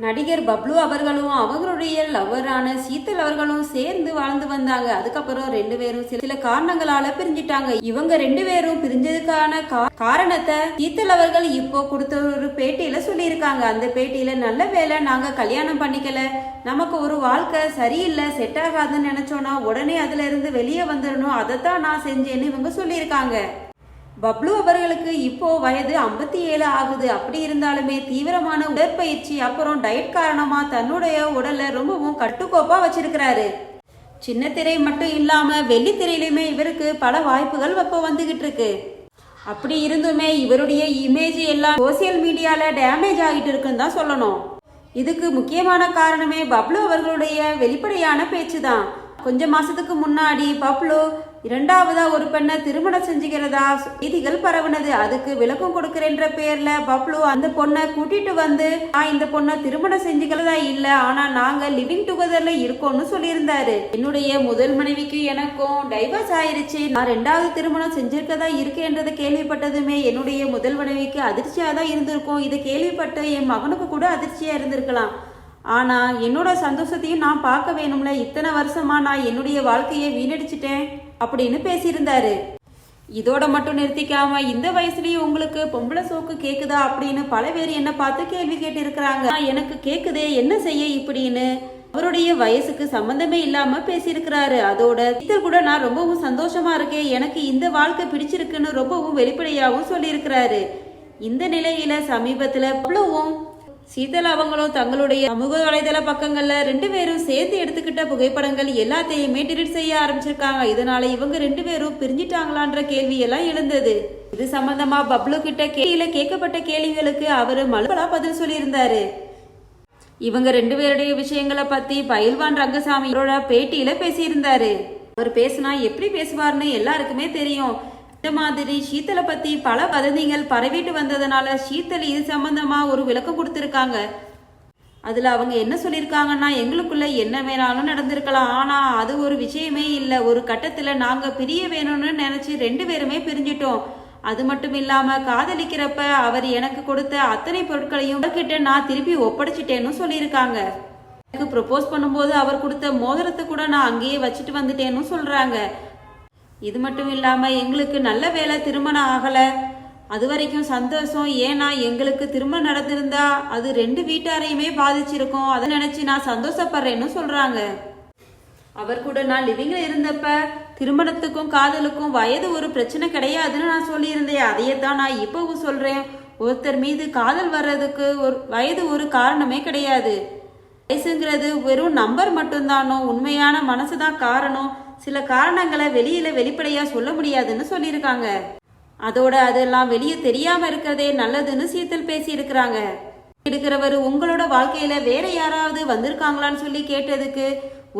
நடிகர் பப்ளு அவர்களும் அவர்களுடைய லவ்வரான சீத்தல் அவர்களும் சேர்ந்து வாழ்ந்து வந்தாங்க. அதுக்கப்புறம் ரெண்டு பேரும் சில சில காரணங்களால பிரிஞ்சிட்டாங்க. இவங்க ரெண்டு பேரும் பிரிஞ்சதுக்கான கா- காரணத்தை சீத்தல் அவர்கள் இப்போ கொடுத்த ஒரு பேட்டியில சொல்லியிருக்காங்க. அந்த பேட்டியில நல்ல வேலை நாங்க கல்யாணம் பண்ணிக்கல. நமக்கு ஒரு வாழ்க்கை சரியில்லை செட் ஆகாதுன்னு நினைச்சோன்னா உடனே அதுல இருந்து வெளியே வந்துடணும் அதைத்தான் நான் செஞ்சேன்னு இவங்க சொல்லியிருக்காங்க. பப்ளு அவர்களுக்கு இப்போ வயது ஐம்பத்தி ஏழு ஆகுது. அப்படி இருந்தாலுமே தீவிரமான உடற்பயிற்சி அப்புறம் டயட் காரணமா தன்னுடைய உடலை ரொம்பவும் கட்டுக்கோப்பா வச்சிருக்கிறாரு. சின்ன திரை மட்டும் இல்லாம வெள்ளித்திரையிலுமே இவருக்கு பல வாய்ப்புகள் இப்போ வந்துகிட்டு இருக்கு. அப்படி இருந்துமே இவருடைய இமேஜ் எல்லாம் சோசியல் மீடியால டேமேஜ் ஆகிட்டு இருக்குன்னு தான் சொல்லணும். இதுக்கு முக்கியமான காரணமே பப்ளு அவர்களுடைய வெளிப்படையான பேச்சு தான் கொஞ்ச மாசத்துக்கு முன்னாடி பப்ளு இரண்டாவதா ஒரு பெண்ணை திருமணம் செஞ்சுக்கிறதா செய்திகள் பரவுனது. அதுக்கு விளக்கம் கொடுக்கிறேன்ற பேர்ல பப்ளு அந்த பொண்ணை கூட்டிட்டு வந்து நான் இந்த பொண்ணை திருமணம் செஞ்சுக்கிறதா இல்ல ஆனா நாங்க லிவிங் டுகெதர்ல இருக்கோம்னு சொல்லியிருந்தாரு. என்னுடைய முதல் மனைவிக்கு எனக்கும் டைவர்ஸ் ஆயிருச்சு. நான் ரெண்டாவது திருமணம் செஞ்சிருக்கதா இருக்கேன்றதை கேள்விப்பட்டதுமே என்னுடைய முதல் மனைவிக்கு அதிர்ச்சியா தான் இருந்திருக்கும். இதை கேள்விப்பட்ட என் மகனுக்கு கூட அதிர்ச்சியா இருந்திருக்கலாம். ஆனால் என்னோட சந்தோஷத்தையும் நான் பார்க்க வேணும்ல? இத்தனை வருஷமா நான் என்னுடைய வாழ்க்கையை வீணடிச்சிட்டேன் அப்படின்னு பேசியிருந்தாரு. இதோட மட்டும் நிறுத்திக்காம இந்த வயசுலயும் உங்களுக்கு பொம்பளை சோக்கு கேக்குதா அப்படின்னு பல பேர் என்ன பார்த்து கேள்வி கேட்டு இருக்கிறாங்க எனக்கு கேக்குதே என்ன செய்ய இப்படின்னு அவருடைய வயசுக்கு சம்பந்தமே இல்லாம பேசியிருக்கிறாரு. அதோட இதில் கூட நான் ரொம்பவும் சந்தோஷமா இருக்கேன். எனக்கு இந்த வாழ்க்கை பிடிச்சிருக்குன்னு ரொம்பவும் வெளிப்படையாகவும் சொல்லியிருக்கிறாரு. இந்த நிலையில சமீபத்துல அவ்வளவும் சீதல் அவங்களும் தங்களுடைய சமூக வலைதள பக்கங்கள்ல ரெண்டு பேரும் சேர்த்து எடுத்துக்கிட்ட புகைப்படங்கள் எல்லாத்தையுமே டிலீட் செய்ய ஆரம்பிச்சிருக்காங்க. இதனால இவங்க ரெண்டு பேரும் பிரிஞ்சிட்டாங்களான்ற கேள்வி எல்லாம் எழுந்தது. இது சம்பந்தமா பப்ளு கிட்ட கேள்வியில கேட்கப்பட்ட கேள்விகளுக்கு அவரு மலுபலா பதில் சொல்லியிருந்தாரு. இவங்க ரெண்டு பேருடைய விஷயங்களை பத்தி பயில்வான் ரங்கசாமியோட பேட்டியில பேசியிருந்தாரு. அவர் பேசினா எப்படி பேசுவார்னு எல்லாருக்குமே தெரியும். இந்த மாதிரி ஷீத்தலை பத்தி பல வதந்திகள் பரவிட்டு வந்ததுனால ஷீத்தல் இது சம்பந்தமா ஒரு விளக்கம் கொடுத்திருக்காங்க. அதுல அவங்க என்ன சொல்லியிருக்காங்கன்னா எங்களுக்குள்ள என்ன வேணாலும் நடந்திருக்கலாம். ஆனா அது ஒரு விஷயமே இல்லை. ஒரு கட்டத்துல நாங்க பிரிய வேணும்னு நினைச்சு ரெண்டு பேருமே பிரிஞ்சிட்டோம். அது மட்டும் இல்லாம காதலிக்கிறப்ப அவர் எனக்கு கொடுத்த அத்தனை பொருட்களையும் அவர்கிட்ட நான் திருப்பி ஒப்படைச்சிட்டேன்னு சொல்லியிருக்காங்க. எனக்கு ப்ரொபோஸ் பண்ணும்போது அவர் கொடுத்த மோதிரத்தை கூட நான் அங்கேயே வச்சுட்டு வந்துட்டேன்னு சொல்றாங்க. இது மட்டும் இல்லாம எங்களுக்கு நல்ல வேலை திருமணம் ஆகல. அது வரைக்கும் சந்தோஷம். ஏன்னா எங்களுக்கு திருமணம் நடந்திருந்தா அது ரெண்டு வீட்டாரையுமே பாதிச்சிருக்கும். அதை நினைச்சு நான் சந்தோஷப்படுறேன்னு சொல்றாங்க. அவர் கூட நான் லிவிங்ல இருந்தப்ப திருமணத்துக்கும் காதலுக்கும் வயது ஒரு பிரச்சனை கிடையாதுன்னு நான் சொல்லியிருந்தேன். அதையே தான் நான் இப்பவும் சொல்றேன். ஒருத்தர் மீது காதல் வர்றதுக்கு ஒரு வயது ஒரு காரணமே கிடையாது. வயசுங்கிறது வெறும் நம்பர் மட்டும்தானோ? உண்மையான மனசு தான் காரணம். சில காரணங்களை வெளியில வெளிப்படையா சொல்ல முடியாதுன்னு சொல்லியிருக்காங்க. அதோட அதெல்லாம் வெளியே தெரியாம இருக்கிறதே நல்லதுன்னு சீத்தல் பேசி இருக்கிறாங்க இருக்கிறவர் உங்களோட வாழ்க்கையில வேற யாராவது வந்திருக்காங்களான்னு சொல்லி கேட்டதுக்கு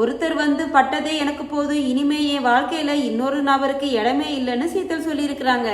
ஒருத்தர் வந்து பட்டதே எனக்கு போதும் இனிமே என் வாழ்க்கையில இன்னொரு நபருக்கு இடமே இல்லைன்னு சீத்தல் சொல்லியிருக்கிறாங்க.